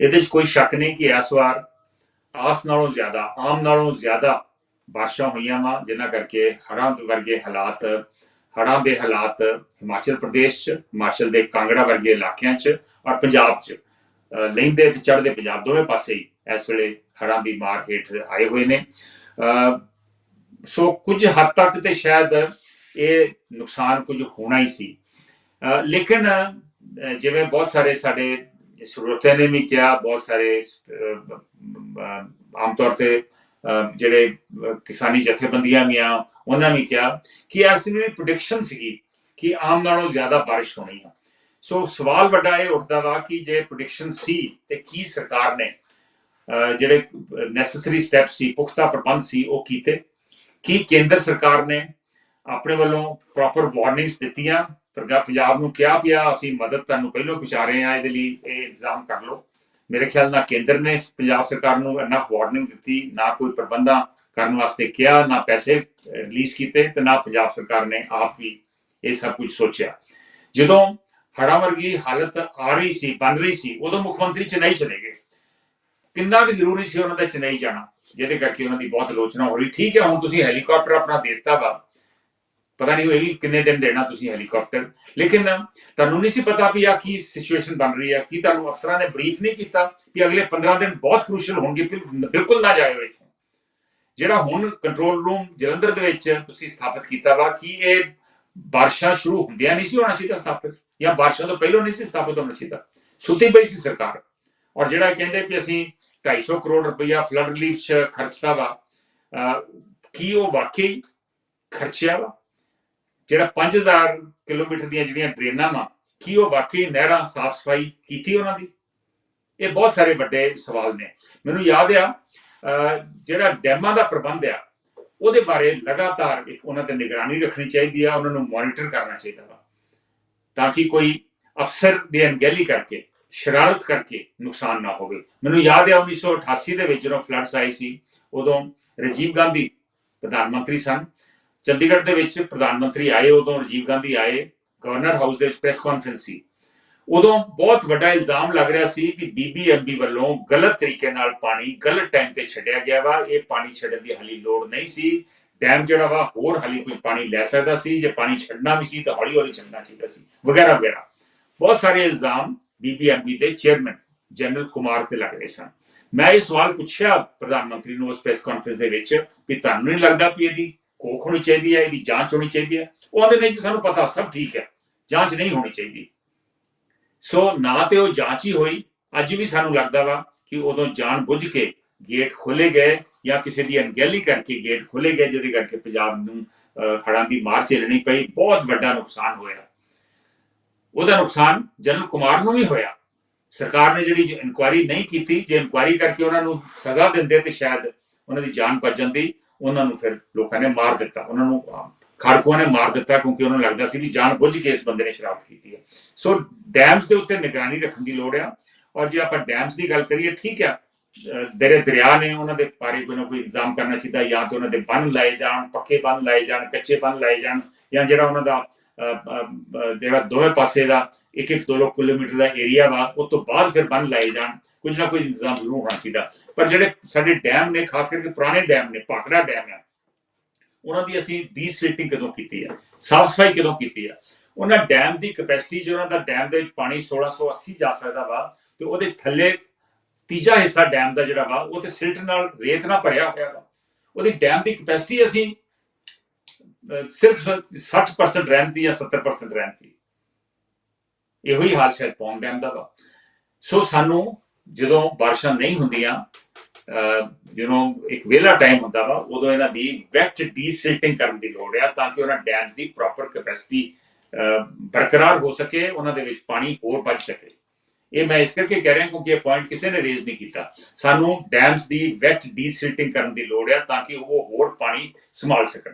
ਇਹਦੇ 'ਚ ਕੋਈ ਸ਼ੱਕ ਨਹੀਂ ਕਿ ਇਸ ਵਾਰ ਆਸ ਨਾਲੋਂ ਜ਼ਿਆਦਾ, ਆਮ ਨਾਲੋਂ ਜ਼ਿਆਦਾ ਬਾਰਿਸ਼ਾਂ ਹੋਈਆਂ ਵਾ, ਜਿਨ੍ਹਾਂ ਕਰਕੇ ਹੜ੍ਹਾਂ ਵਰਗੇ ਹਾਲਾਤ, ਹੜ੍ਹਾਂ ਦੇ ਹਾਲਾਤ ਹਿਮਾਚਲ ਪ੍ਰਦੇਸ਼ 'ਚ, ਹਿਮਾਚਲ ਦੇ ਕਾਂਗੜਾ ਵਰਗੇ ਇਲਾਕਿਆਂ 'ਚ ਔਰ ਪੰਜਾਬ 'ਚ ਲੈਂਦੇ ਤੇ ਚੜ੍ਹਦੇ ਪੰਜਾਬ ਦੋਵੇਂ ਪਾਸੇ ਹੀ ਇਸ ਵੇਲੇ ਹੜ੍ਹਾਂ ਦੀ ਮਾਰ ਹੇਠ ਆਏ ਹੋਏ ਨੇ। ਅਹ ਸੋ ਕੁਝ ਹੱਦ ਤੱਕ ਤੇ ਸ਼ਾਇਦ ਇਹ ਨੁਕਸਾਨ ਕੁਝ ਹੋਣਾ ਹੀ ਸੀ। ਅਹ ਲੇਕਿਨ ਜਿਵੇਂ ਬਹੁਤ ਸਾਰੇ ਸਾਡੇ ਸਰੋਤਿਆਂ ਨੇ ਵੀ ਕਿਹਾ, ਬਹੁਤ ਸਾਰੇ ਆਮ ਤੌਰ ਤੇ ਜਿਹੜੇ ਕਿਸਾਨੀ ਜਥੇਬੰਦੀਆਂ ਵੀ ਆ, ਉਹਨਾਂ ਵੀ ਕਿਹਾ ਕਿ ਇਸ ਦੀ ਪ੍ਰੈਡਿਕਸ਼ਨ ਸੀਗੀ ਕਿ ਆਮ ਨਾਲੋਂ ਜ਼ਿਆਦਾ ਬਾਰਿਸ਼ ਹੋਣੀ ਆ। ਸੋ ਸਵਾਲ ਵੱਡਾ ਇਹ ਉੱਠਦਾ ਵਾ ਕਿ ਜੇ ਪ੍ਰੈਡਿਕਸ਼ਨ ਸੀ ਤੇ ਕੀ ਸਰਕਾਰ ਨੇ ਜਿਹੜੇ ਨੈਸੈਸਰੀ ਸਟੈਪ ਸੀ, ਪੁਖਤਾ ਪ੍ਰਬੰਧ ਸੀ, ਉਹ ਕੀਤੇ? ਕੀ ਕੇਂਦਰ ਸਰਕਾਰ ਨੇ ਆਪਣੇ ਵੱਲੋਂ ਪ੍ਰੋਪਰ ਵਾਰਨਿੰਗਸ ਦਿੱਤੀਆਂ? ਪ੍ਰਗਾ ਪੰਜਾਬ ਨੂੰ ਕਿਹਾ ਪਿਆ, ਅਸੀਂ ਮਦਦ ਤੁਹਾਨੂੰ ਪਹਿਲਾਂ ਪਹੁੰਚਾ ਰਹੇ ਹਾਂ ਇਹਦੇ ਲਈ, ਇਹ ਇੰਤਜ਼ਾਮ ਕਰ ਲਓ। ਮੇਰੇ ਖਿਆਲ ਨਾਲ ਕੇਂਦਰ ਨੇ ਪੰਜਾਬ ਸਰਕਾਰ ਨੂੰ ਇੰਨਾ ਵਾਰਨਿੰਗ ਦਿੱਤੀ, ਨਾ ਕੋਈ ਪ੍ਰਬੰਧਾਂ ਕਰਨ ਵਾਸਤੇ ਕਿਹਾ, ਨਾ ਪੈਸੇ ਰਿਲੀਜ਼ ਕੀਤੇ ਤੇ ਨਾ ਪੰਜਾਬ ਸਰਕਾਰ ਨੇ ਆਪ ਵੀ ਇਹ ਸਭ ਕੁਝ ਸੋਚਿਆ। ਜਦੋਂ ਹੜ੍ਹਾਂ ਵਰਗੀ ਹਾਲਤ ਆ ਰਹੀ ਸੀ, ਬਣ ਰਹੀ ਸੀ, ਉਦੋਂ ਮੁੱਖ ਮੰਤਰੀ ਚੇਨਈ ਚਲੇ ਗਏ। ਕਿੰਨਾ ਕੁ ਜ਼ਰੂਰੀ ਸੀ ਉਹਨਾਂ ਦਾ ਚੇਨਈ ਜਾਣਾ, ਜਿਹਦੇ ਕਰਕੇ ਉਹਨਾਂ ਦੀ ਬਹੁਤ ਆਲੋਚਨਾ ਹੋ ਰਹੀ। ਠੀਕ ਹੈ, ਹੁਣ ਤੁਸੀਂ ਹੈਲੀਕਾਪਟਰ ਆਪਣਾ ਦੇ ਦਿੱਤਾ ਵਾ ਪਤਾ ਨਹੀਂ ਹੋਏਗੀ ਕਿੰਨੇ ਦਿਨ ਦੇਣਾ ਤੁਸੀਂ ਹੈਲੀਕਾਪਟਰ ਲੇਕਿਨ ਤੁਹਾਨੂੰ ਨਹੀਂ ਸੀ ਪਤਾ ਵੀ ਆ ਕੀ ਸਿਚੁਏਸ਼ਨ ਬਣ ਰਹੀ ਹੈ ਕੀ ਤੁਹਾਨੂੰ ਅਫਸਰਾਂ ਨੇ ਬਰੀਫ ਨਹੀਂ ਕੀਤਾ ਕਿ ਅਗਲੇ 15 ਦਿਨ ਬਹੁਤ ਕ੍ਰੂਸ਼ਲ ਹੋਣਗੇ ਬਿਲਕੁਲ ਨਾ ਜਾਇਓ ਇੱਥੋਂ। ਜਿਹੜਾ ਹੁਣ ਕੰਟਰੋਲ ਰੂਮ ਜਲੰਧਰ ਦੇ ਵਿੱਚ ਤੁਸੀਂ ਸਥਾਪਿਤ ਕੀਤਾ ਵਾ ਕਿ ਇਹ ਬਾਰਿਸ਼ਾਂ ਸ਼ੁਰੂ ਹੁੰਦਿਆਂ ਨਹੀਂ ਸੀ ਹੋਣਾ ਚਾਹੀਦਾ ਸਥਾਪਿਤ? ਜਾਂ ਬਾਰਿਸ਼ਾਂ ਤੋਂ ਪਹਿਲਾਂ ਨਹੀਂ ਸੀ ਸਥਾਪਿਤ ਹੋਣਾ ਚਾਹੀਦਾ? ਸੁੱਤੀ ਪਈ ਸੀ ਸਰਕਾਰ। ਔਰ ਜਿਹੜਾ ਕਹਿੰਦੇ ਵੀ ਅਸੀਂ 250 ਕਰੋੜ ਰੁਪਇਆ ਫਲੱਡ ਰਿਲੀਫ 'ਚ ਖਰਚਤਾ ਵਾ ਅਹ, ਕੀ ਉਹ ਵਾਕਈ ਖਰਚਿਆ ਵਾ? ਜਿਹੜਾ 5000 ਕਿਲੋਮੀਟਰ ਦੀਆਂ ਜਿਹੜੀਆਂ ਡਰੇਨਾਂ ਵਾ, ਕੀ ਉਹ ਵਾਕਈ ਨਹਿਰਾਂ ਸਾਫ਼ ਸਫ਼ਾਈ ਕੀਤੀ ਉਹਨਾਂ ਦੀ? ਇਹ ਬਹੁਤ ਸਾਰੇ ਵੱਡੇ ਸਵਾਲ ਨੇ। ਮੈਨੂੰ ਯਾਦ ਆ ਜਿਹੜਾ ਡੈਮਾਂ ਦਾ ਪ੍ਰਬੰਧ ਆ, ਉਹਦੇ ਬਾਰੇ ਲਗਾਤਾਰ ਇੱਕ ਉਹਨਾਂ ਤੇ ਨਿਗਰਾਨੀ ਰੱਖਣੀ ਚਾਹੀਦੀ ਆ, ਉਹਨਾਂ ਨੂੰ ਮੋਨੀਟਰ ਕਰਨਾ ਚਾਹੀਦਾ ਵਾ। ਤਾਂ ਕਿ ਕੋਈ ਅਫਸਰ ਦੀ ਅਣਗਹਿਲੀ ਕਰਕੇ, ਸ਼ਰਾਰਤ ਕਰਕੇ ਨੁਕਸਾਨ ਨਾ ਹੋਵੇ। ਮੈਨੂੰ ਯਾਦ ਹੈ 1988 ਦੇ ਵਿੱਚ ਜਦੋਂ ਫਲੱਡਸ ਆਈ ਸੀ, ਉਦੋਂ ਰਾਜੀਵ ਗਾਂਧੀ ਪ੍ਰਧਾਨ ਮੰਤਰੀ ਸਨ ਚੰਡੀਗੜ੍ਹ ਦੇ ਵਿੱਚ ਪ੍ਰਧਾਨ ਮੰਤਰੀ ਆਏ, ਉਦੋਂ ਰਾਜੀਵ ਗਾਂਧੀ ਆਏ, ਗਵਰਨਰ ਹਾਊਸ ਦੇ ਵਿੱਚ ਪ੍ਰੈਸ ਕਾਨਫਰੰਸ ਸੀ। ਉਦੋਂ ਬਹੁਤ ਵੱਡਾ ਇਲਜ਼ਾਮ ਲੱਗ ਰਿਹਾ ਸੀ ਕਿ ਬੀਬੀਐਮਬੀ ਵੱਲੋਂ ਗਲਤ ਤਰੀਕੇ ਨਾਲ ਪਾਣੀ ਗਲਤ ਟਾਈਮ ਤੇ ਛੱਡਿਆ ਗਿਆ ਵਾ। ਇਹ ਪਾਣੀ ਛੱਡਣ ਦੀ ਹਾਲੀ ਲੋੜ ਨਹੀਂ ਸੀ। ਡੈਮ ਜਿਹੜਾ ਵਾ, ਹੋਰ ਹਾਲੀ ਕੋਈ ਪਾਣੀ ਲੈ ਸਕਦਾ ਸੀ। ਜੇ ਪਾਣੀ ਛੱਡਣਾ ਵੀ ਸੀ ਤਾਂ ਹੌਲੀ ਹੌਲੀ ਛੱਡਣਾ ਚਾਹੀਦਾ ਸੀ। ਵਗੈਰਾ ਵਗੈਰਾ ਬਹੁਤ ਸਾਰੇ ਇਲਜ਼ਾਮ ਬੀਬੀਐਮਬੀ ਦੇ ਚੇਅਰਮੈਨ ਜਨਰਲ ਕੁਮਾਰ ਤੇ ਲੱਗ ਰਹੇ ਸਨ। ਮੈਂ ਇਹ ਸਵਾਲ ਪੁੱਛਿਆ ਪ੍ਰਧਾਨ ਮੰਤਰੀ ਨੂੰ ਉਸ ਪ੍ਰੈਸ ਕਾਨਫਰੰਸ ਦੇ ਵਿੱਚ ਵੀ ਤੁਹਾਨੂੰ ਨਹੀਂ ਲੱਗਦਾ ਵੀ ਇਹਦੀ ਕੋਖ ਹੋਣੀ ਚਾਹੀਦੀ ਹੈ ਇਹਦੀ ਜਾਂਚ ਹੋਣੀ ਚਾਹੀਦੀ ਹੈ। ਉਹ ਆਂਦੇ ਨਹੀਂ ਜੀ ਸਾਨੂੰ ਪਤਾ ਸਭ ਠੀਕ ਹੈ। ਜਾਂਚ ਨਹੀਂ ਹੋਣੀ ਚਾਹੀਦੀ। ਸੋ ਨਾ ਤੇ ਉਹ ਜਾਂਚ ਹੀ ਹੋਈ। ਅੱਜ ਵੀ ਸਾਨੂੰ ਲੱਗਦਾ ਵਾ ਕਿ ਉਦੋਂ ਜਾਣ ਬੁੱਝ ਕੇ ਗੇਟ ਖੋਲੇ ਗਏ ਜਾਂ ਕਿਸੇ ਦੀ ਅਣਗਹਿਲੀ ਕਰਕੇ ਗੇਟ ਖੋਲੇ ਗਏ ਜਿਹਦੇ ਕਰਕੇ ਪੰਜਾਬ ਨੂੰ ਅਹ, ਹੜ੍ਹਾਂ ਦੀ ਮਾਰ ਝੇਲਣੀ ਪਈ। ਬਹੁਤ ਵੱਡਾ ਨੁਕਸਾਨ ਹੋਇਆ। ਉਹਦਾ ਨੁਕਸਾਨ ਜਨਰਲ ਕੁਮਾਰ ਨੂੰ ਵੀ ਹੋਇਆ। ਸਰਕਾਰ ਨੇ ਜਿਹੜੀ ਇਨਕੁਆਇਰੀ ਨਹੀਂ ਕੀਤੀ ਜੇ ਇਨਕੁਆਇਰੀ ਕਰਕੇ ਉਹਨਾਂ ਨੂੰ ਸਜ਼ਾ ਦਿੰਦੇ ਤੇ ਸ਼ਾਇਦ ਉਹਨਾਂ ਦੀ ਜਾਨ ਬਚ ਜਾਂਦੀ। ਉਹਨਾਂ ਨੂੰ ਫਿਰ ਲੋਕਾਂ ਨੇ ਮਾਰ ਦਿੱਤਾ। ਉਹਨਾਂ ਨੂੰ ਅਹ, ਖਾੜਕੂਆਂ ਨੇ ਮਾਰ ਦਿੱਤਾ ਕਿਉਂਕਿ ਉਹਨਾਂ ਨੂੰ ਲੱਗਦਾ ਸੀ ਵੀ ਜਾਣ ਬੁੱਝ ਕੇ ਇਸ ਬੰਦੇ ਨੇ ਸ਼ਰਾਬ ਕੀਤੀ ਹੈ। ਸੋ ਡੈਮਸ ਦੇ ਉੱਤੇ ਨਿਗਰਾਨੀ ਰੱਖਣ ਦੀ ਲੋੜ ਆ। ਔਰ ਜੇ ਆਪਾਂ ਡੈਮਸ ਦੀ ਗੱਲ ਕਰੀਏ ਠੀਕ ਆ ਅਹ, ਦਰਿਆ ਨੇ ਉਹਨਾਂ ਦੇ ਬਾਰੇ ਕੋਈ ਨਾ ਕੋਈ ਇਗਜ਼ਾਮ ਕਰਨਾ ਚਾਹੀਦਾ ਜਾਂ ਤੇ ਉਹਨਾਂ ਦੇ ਬੰਨ ਲਾਏ ਜਾਣ ਪੱਕੇ ਬੰਨ ਲਾਏ ਜਾਣ ਕੱਚੇ ਬੰਨ ਲਾਏ ਜਾਣ ਜਾਂ ਜਿਹੜਾ ਉਹਨਾਂ ਦਾ ਜਿਹੜਾ ਦੋਵੇਂ ਪਾਸੇ ਦਾ ਇੱਕ ਇੱਕ ਦੋ ਦੋ ਕਿਲੋਮੀਟਰ ਦਾ ਏਰੀਆ ਵਾ ਉਹ ਤੋਂ ਬਾਅਦ ਫਿਰ ਬੰਨ ਲਾਏ ਜਾਣ। ਕੁਝ ਨਾ ਕੁਝ ਇੰਤਜ਼ਾਮ ਜ਼ਰੂਰ ਹੋਣਾ ਚਾਹੀਦਾ। ਪਰ ਜਿਹੜੇ ਸਾਡੇ ਡੈਮ ਨੇ ਖਾਸ ਕਰਕੇ ਪੁਰਾਣੇ ਡੈਮ ਨੇ ਭਾਖੜਾ ਡੈਮ ਹੈ ਉਹਨਾਂ ਦੀ ਅਸੀਂ ਡੀਸਲੇਟਿੰਗ ਕਦੋਂ ਕੀਤੀ ਹੈ ਸਾਫ਼ ਸਫ਼ਾਈ ਕਦੋਂ ਕੀਤੀ ਹੈ ਉਹਨਾਂ ਡੈਮ ਦੀ ਕਪੈਸਿਟੀ ਜੋ ਉਹਨਾਂ ਦਾ ਡੈਮ ਦੇ ਵਿੱਚ ਪਾਣੀ 1680 ਜਾ ਸਕਦਾ ਵਾ ਤੇ ਉਹਦੇ ਥੱਲੇ ਤੀਜਾ ਹਿੱਸਾ ਡੈਮ ਦਾ ਜਿਹੜਾ ਵਾ ਉਹ ਤੇ ਸਿਲਟ ਨਾਲ ਰੇਤ ਨਾਲ ਭਰਿਆ ਹੋਇਆ ਵਾ। ਉਹਦੀ ਡੈਮ ਦੀ ਕਪੈਸਿਟੀ ਅਸੀਂ ਅਹ, ਸਿਰਫ 60% ਰਹਿੰਦੀ ਜਾਂ 70% ਰਹਿੰਦੀ। ਇਹੋ ਹੀ ਹਾਲ ਸ਼ਾਇਦ ਪੌਂਗ ਡੈਮ ਦਾ ਵਾ। ਸੋ ਸਾਨੂੰ ਜਦੋਂ ਬਾਰਿਸ਼ਾਂ ਨਹੀਂ ਹੁੰਦੀਆਂ ਜਦੋਂ ਇੱਕ ਵੇਲਾ ਟਾਈਮ ਹੁੰਦਾ ਵਾ, ਉਦੋਂ ਇਹਨਾਂ ਦੀ ਵੈਟ ਡੀਸਿਲਟਿੰਗ ਕਰਨ ਦੀ ਲੋੜ ਆ ਤਾਂ ਕਿ ਉਹਨਾਂ ਡੈਮਸ ਦੀ ਪ੍ਰੋਪਰ ਕੈਪੈਸਿਟੀ ਬਰਕਰਾਰ ਹੋ ਸਕੇ, ਉਹਨਾਂ ਦੇ ਵਿੱਚ ਪਾਣੀ ਹੋਰ ਬਚ ਸਕੇ। ਇਹ ਮੈਂ ਇਸ ਕਰਕੇ ਕਹਿ ਰਿਹਾ ਕਿਉਂਕਿ ਇਹ ਪੁਆਇੰਟ ਕਿਸੇ ਨੇ ਰੇਜ਼ ਨਹੀਂ ਕੀਤਾ। ਸਾਨੂੰ ਡੈਮਸ ਦੀ ਵੈਟ ਡੀਸਿਲਟਿੰਗ ਕਰਨ ਦੀ ਲੋੜ ਆ ਤਾਂ ਕਿ ਉਹ ਹੋਰ ਪਾਣੀ ਸੰਭਾਲ ਸਕਣ।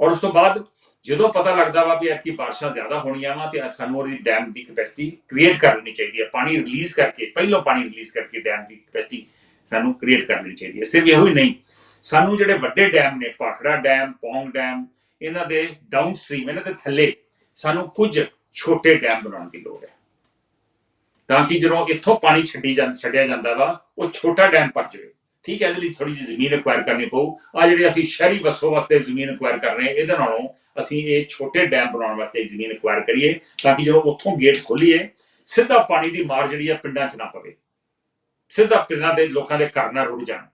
ਔਰ ਉਸ ਤੋਂ ਬਾਅਦ ਜਦੋਂ ਪਤਾ ਲੱਗਦਾ ਵਾ ਵੀ ਐਤਕੀ ਬਾਰਿਸ਼ਾਂ ਜ਼ਿਆਦਾ ਹੋਣੀਆਂ ਵਾ ਤੇ ਸਾਨੂੰ ਉਹਦੀ ਡੈਮ ਦੀ ਕਪੈਸਿਟੀ ਕ੍ਰੀਏਟ ਕਰ ਲੈਣੀ ਚਾਹੀਦੀ ਹੈ, ਪਾਣੀ ਰਿਲੀਜ਼ ਕਰਕੇ, ਪਹਿਲਾਂ ਪਾਣੀ ਰਿਲੀਜ਼ ਕਰਕੇ ਡੈਮ ਦੀ ਕਪੈਸਿਟੀ ਸਾਨੂੰ ਕ੍ਰੀਏਟ ਕਰ ਕਰਨੀ ਚਾਹੀਦੀ ਹੈ। ਸਿਰਫ ਇਹੋ ਹੀ ਨਹੀਂ, ਸਾਨੂੰ ਜਿਹੜੇ ਵੱਡੇ ਡੈਮ ਨੇ ਭਾਖੜਾ ਡੈਮ ਪੌਂਗ ਡੈਮ ਇਹਨਾਂ ਦੇ ਡਾਊਨ ਸਟ੍ਰੀਮ ਇਹਨਾਂ ਦੇ ਥੱਲੇ ਸਾਨੂੰ ਕੁਝ ਛੋਟੇ ਡੈਮ ਬਣਾਉਣ ਦੀ ਲੋੜ ਹੈ। ਤਾਂ ਕਿ ਜਦੋਂ ਇੱਥੋਂ ਪਾਣੀ ਛੱਡੀ ਜਾਂ ਛੱਡਿਆ ਜਾਂਦਾ ਵਾ, ਉਹ ਛੋਟਾ ਡੈਮ ਭਰ ਜਾਵੇ। ਠੀਕ ਹੈ, ਇਹਦੇ ਲਈ ਥੋੜੀ ਜਿਹੀ ਜ਼ਮੀਨ ਐਕਵਾਇਰ ਕਰਨੀ ਪਊ। ਆ ਜਿਹੜੇ ਅਸੀਂ ਸ਼ਹਿਰੀ ਵਸੋਂ ਵਾਸਤੇ ਜ਼ਮੀਨ ਐਕਵਾਇਰ ਕਰ ਰਹੇ ਇਹਦੇ ਨਾਲੋਂ ਅਸੀਂ ਇਹ ਛੋਟੇ ਡੈਮ ਬਣਾਉਣ ਵਾਸਤੇ ਜ਼ਮੀਨ ਐਕਵਾਇਰ ਕਰੀਏ, ਤਾਂ ਕਿ ਜਦੋਂ ਉੱਥੋਂ ਗੇਟ ਖੋਲੀਏ, ਸਿੱਧਾ ਪਾਣੀ ਦੀ ਮਾਰ ਜਿਹੜੀ ਆ ਪਿੰਡਾਂ 'ਚ ਨਾ ਪਵੇ। ਸਿੱਧਾ ਪਿੰਡਾਂ ਦੇ ਲੋਕਾਂ ਦੇ ਘਰ ਨਾ ਰੁੜ ਜਾਣ।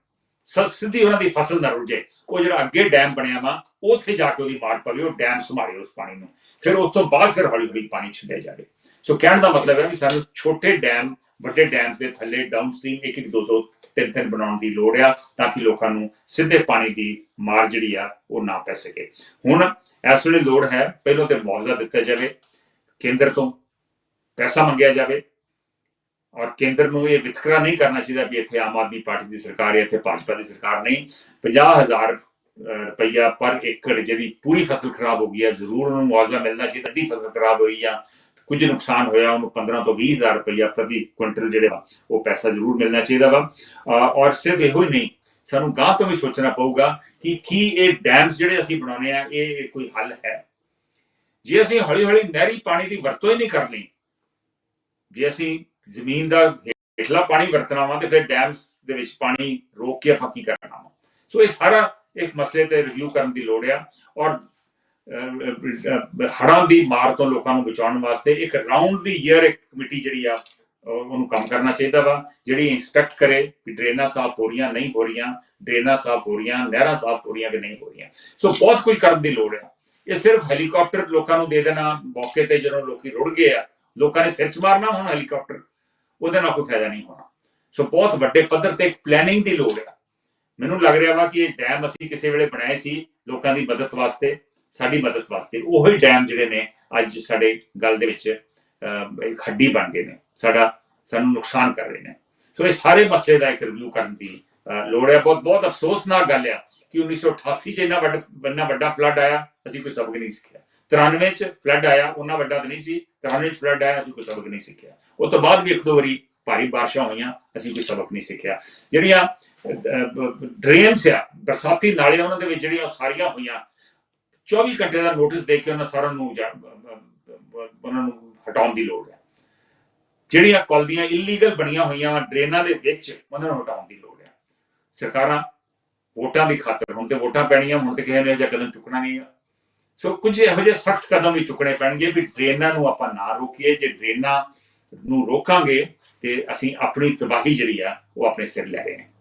ਸ- ਸਿੱਧੀ ਉਹਨਾਂ ਦੀ ਫਸਲ ਨਾ ਰੁੜ ਜਾਏ। ਉਹ ਜਿਹੜਾ ਅੱਗੇ ਡੈਮ ਬਣਿਆ ਵਾ, ਉੱਥੇ ਜਾ ਕੇ ਉਹਦੀ ਮਾਰ ਪਵੇ, ਉਹ ਡੈਮ ਸੰਭਾਲੇ ਉਸ ਪਾਣੀ ਨੂੰ। ਫਿਰ ਉਸ ਤੋਂ ਬਾਅਦ ਫਿਰ ਹੌਲੀ ਹੌਲੀ ਪਾਣੀ ਛੱਡਿਆ ਜਾਵੇ। ਸੋ ਕਹਿਣ ਦਾ ਮਤਲਬ ਹੈ ਵੀ ਸਾਨੂੰ ਛੋਟੇ ਡੈਮ ਵੱਡੇ ਡੈਮ ਦੇ ਥੱਲੇ ਡਾਊਨ ਡਾਊਨਸਟ੍ਰੀਮ ਇੱਕ ਇੱਕ ਦੋ ਦੋ ਤਿੰਨ ਤਿੰਨ ਬਣਾਉਣ ਦੀ ਲੋੜ ਆ ਤਾਂ ਕਿ ਲੋਕਾਂ ਨੂੰ ਸਿੱਧੇ ਪਾਣੀ ਦੀ ਮਾਰ ਜਿਹੜੀ ਆ ਉਹ ਨਾ ਪੈ ਸਕੇ। ਹੁਣ ਇਸ ਵੇਲੇ ਲੋੜ ਹੈ ਪਹਿਲਾਂ ਤੇ ਮੁਆਵਜ਼ਾ ਦਿੱਤਾ ਜਾਵੇ, ਕੇਂਦਰ ਤੋਂ ਪੈਸਾ ਮੰਗਿਆ ਜਾਵੇ ਔਰ ਕੇਂਦਰ ਨੂੰ ਇਹ ਵਿਤਕਰਾ ਨਹੀਂ ਕਰਨਾ ਚਾਹੀਦਾ ਵੀ ਇੱਥੇ ਆਮ ਆਦਮੀ ਪਾਰਟੀ ਦੀ ਸਰਕਾਰ ਹੈ ਇੱਥੇ ਭਾਜਪਾ ਦੀ ਸਰਕਾਰ ਨਹੀਂ। 50000 ਰੁਪਈਆ ਪਰ ਏਕੜ ਜਿਹਦੀ ਪੂਰੀ ਫਸਲ ਖਰਾਬ ਹੋ ਗਈ ਹੈ ਜ਼ਰੂਰ ਉਹਨੂੰ ਮੁਆਵਜ਼ਾ ਮਿਲਣਾ ਚਾਹੀਦਾ। ਅੱਧੀ ਫਸਲ ਖਰਾਬ ਹੋਈ ਆ ਕੁਝ ਨੁਕਸਾਨ ਹੋਇਆ, ਉਹਨੂੰ 15 ਤੋਂ 20000 ਰੁਪਈਆ ਪ੍ਰਤੀ ਕੁਇੰਟਲ ਜਿਹੜਾ ਵਾ, ਉਹ ਪੈਸਾ ਜ਼ਰੂਰ ਮਿਲਣਾ ਚਾਹੀਦਾ ਵਾ। ਔਰ ਸਿਰਫ ਇਹੋ ਹੀ ਨਹੀਂ, ਸਾਨੂੰ ਗਾਂ ਤੋਂ ਵੀ ਸੋਚਣਾ ਪਊਗਾ ਕਿ ਕੀ ਇਹ ਡੈਮਸ ਜਿਹੜੇ ਅਸੀਂ ਬਣਾਉਨੇ ਆ, ਇਹ ਕੋਈ ਹੱਲ ਹੈ? ਜੇ ਅਸੀਂ ਹੌਲੀ ਹੌਲੀ ਨਹਿਰੀ ਪਾਣੀ ਦੀ ਵਰਤੋਂ ਹੀ ਨਹੀਂ ਕਰਨੀ ਜੇ ਅਸੀਂ ਜ਼ਮੀਨ ਦਾ ਹੇਠਲਾ ਪਾਣੀ ਵਰਤਣਾ ਵਾ, ਤੇ ਫਿਰ ਡੈਮਸ ਦੇ ਵਿੱਚ ਪਾਣੀ ਰੋਕ ਕੇ ਆਪਾਂ ਕੀ ਕਰਨਾ ਵਾ? ਸੋ ਇਹ ਸਾਰਾ ਇੱਕ ਮਸਲੇ ਤੇ ਰਿਵਿਊ ਕਰਨ ਦੀ ਲੋੜ ਆ, ਔਰ ਹੜਾਂ ਦੀ ਮਾਰ ਤੋਂ ਲੋਕਾਂ ਨੂੰ ਬਚਾਉਣ ਵਾਸਤੇ ਇੱਕ ਰਾਉਂਡ ਦੀ ਈਅਰ ਇੱਕ ਕਮੇਟੀ ਜਿਹੜੀ ਆ ਉਹਨੂੰ ਕੰਮ ਕਰਨਾ ਚਾਹੀਦਾ ਵਾ, ਜਿਹੜੀ ਇਨਸਪੈਕਟ ਕਰੇ ਕਿ ਡਰੇਨਾਂ ਸਾਫ਼ ਹੋ ਰਹੀਆਂ, ਨਹੀਂ ਹੋ ਰਹੀਆਂ, ਡਰੇਨਾਂ ਸਾਫ਼ ਹੋ ਰਹੀਆਂ, ਨਹਿਰਾਂ ਸਾਫ਼ ਹੋ ਰਹੀਆਂ ਕਿ ਨਹੀਂ ਹੋ ਰਹੀਆਂ। ਸੋ ਬਹੁਤ ਕੁਝ ਕਰਨ ਦੀ ਲੋੜ ਆ। ਇਹ ਸਿਰਫ ਹੈਲੀਕਾਪਟਰ ਲੋਕਾਂ ਨੂੰ ਦੇ ਦੇਣਾ, ਮੌਕੇ ਤੇ ਜਦੋਂ ਲੋਕੀ ਰੁੜ ਗਏ ਆ, ਲੋਕਾਂ ਨੇ ਸਿਰ ਚ ਮਾਰਨਾ, ਹੁਣ ਹੈਲੀਕਾਪਟਰ ਉਹਦੇ ਨਾਲ ਕੋਈ ਫਾਇਦਾ ਨਹੀਂ ਹੋਣਾ। ਸੋ ਬਹੁਤ ਵੱਡੇ ਪੱਧਰ ਤੇ ਪਲੈਨਿੰਗ ਦੀ ਲੋੜ ਆ। ਮੈਨੂੰ ਲੱਗ ਰਿਹਾ ਵਾ ਕਿ ਇਹ ਡੈਮ ਅਸੀਂ ਕਿਸੇ ਵੇਲੇ ਬਣਾਏ ਸੀ ਲੋਕਾਂ ਦੀ ਮਦਦ ਵਾਸਤੇ। ਸਾਡੀ ਮਦਦ ਵਾਸਤੇ ਉਹੀ ਡੈਮ ਜਿਹੜੇ ਨੇ, ਅੱਜ ਸਾਡੇ ਗੱਲ ਦੇ ਵਿੱਚ ਇੱਕ ਹੱਡੀ ਬਣ ਗਏ ਨੇ, ਸਾਡਾ, ਸਾਨੂੰ ਨੁਕਸਾਨ ਕਰ ਰਹੇ ਨੇ। ਸੋ ਇਹ ਸਾਰੇ ਮਸਲੇ ਦਾ ਇੱਕ ਰਿਵਿਊ ਕਰਨ ਦੀ ਲੋੜ ਹੈ। ਬਹੁਤ ਬਹੁਤ ਅਫਸੋਸਨਾਕ ਗੱਲ ਆ ਕਿ 1988 ਚ ਇੰਨਾ ਵੱਡਾ ਇੰਨਾ ਵੱਡਾ ਫਲੱਡ ਆਇਆ, ਅਸੀਂ ਕੋਈ ਸਬਕ ਨਹੀਂ ਸਿੱਖਿਆ। 93 ਚ ਫਲੱਡ ਆਇਆ ਉਹਨਾਂ ਵੱਡਾ ਤਾਂ ਨਹੀਂ ਸੀ 93 ਚ ਫਲੱਡ ਆਇਆ, ਅਸੀਂ ਕੋਈ ਸਬਕ ਨਹੀਂ ਸਿੱਖਿਆ। ਉਸ ਤੋਂ ਬਾਅਦ ਵੀ ਇੱਕ ਦੋ ਵਾਰੀ ਭਾਰੀ ਬਾਰਿਸ਼ਾਂ ਹੋਈਆਂ, ਅਸੀਂ ਕੋਈ ਸਬਕ ਨਹੀਂ ਸਿੱਖਿਆ। ਜਿਹੜੀਆਂ ਡਰੇਨਸ ਆ, ਬਰਸਾਤੀ ਨਾਲੇ ਉਹਨਾਂ ਦੇ ਵਿੱਚ ਜਿਹੜੀਆਂ ਉਹ ਸਾਰੀਆਂ ਹੋਈਆਂ 24 ਘੰਟੇ ਦਾ ਨੋਟਿਸ ਦੇ ਕੇ ਉਹਨਾਂ ਸਾਰਿਆਂ ਨੂੰ ਉਹਨਾਂ ਨੂੰ ਹਟਾਉਣ ਦੀ ਲੋੜ ਹੈ। ਜਿਹੜੀਆਂ ਕੁਲਦੀਆਂ ਇਲੀਗਲ ਬਣੀਆਂ ਹੋਈਆਂ ਵਾ ਡਰੇਨਾਂ ਦੇ ਵਿੱਚ ਉਹਨਾਂ ਨੂੰ ਹਟਾਉਣ ਦੀ ਲੋੜ ਹੈ। ਸਰਕਾਰਾਂ ਵੋਟਾਂ ਦੀ ਖਾਤਰ, ਹੁਣ ਤੇ ਵੋਟਾਂ ਪੈਣੀਆਂ, ਹੁਣ ਤੇ ਕਿਸੇ ਨੇ ਅਜਾ ਕਦਮ ਚੁੱਕਣਾ ਨਹੀਂ ਆ। ਸੋ ਕੁਝ ਇਹੋ ਜਿਹੇ ਸਖਤ ਕਦਮ ਵੀ ਚੁੱਕਣੇ ਪੈਣਗੇ ਵੀ ਡਰੇਨਾਂ ਨੂੰ ਆਪਾਂ ਨਾ ਰੋਕੀਏ। ਜੇ ਡਰੇਨਾਂ ਨੂੰ ਰੋਕਾਂਗੇ ਤੇ ਅਸੀਂ ਆਪਣੀ ਤਬਾਹੀ ਜਿਹੜੀ ਆ, ਉਹ ਆਪਣੇ ਸਿਰ ਲੈ ਰਹੇ ਹਾਂ।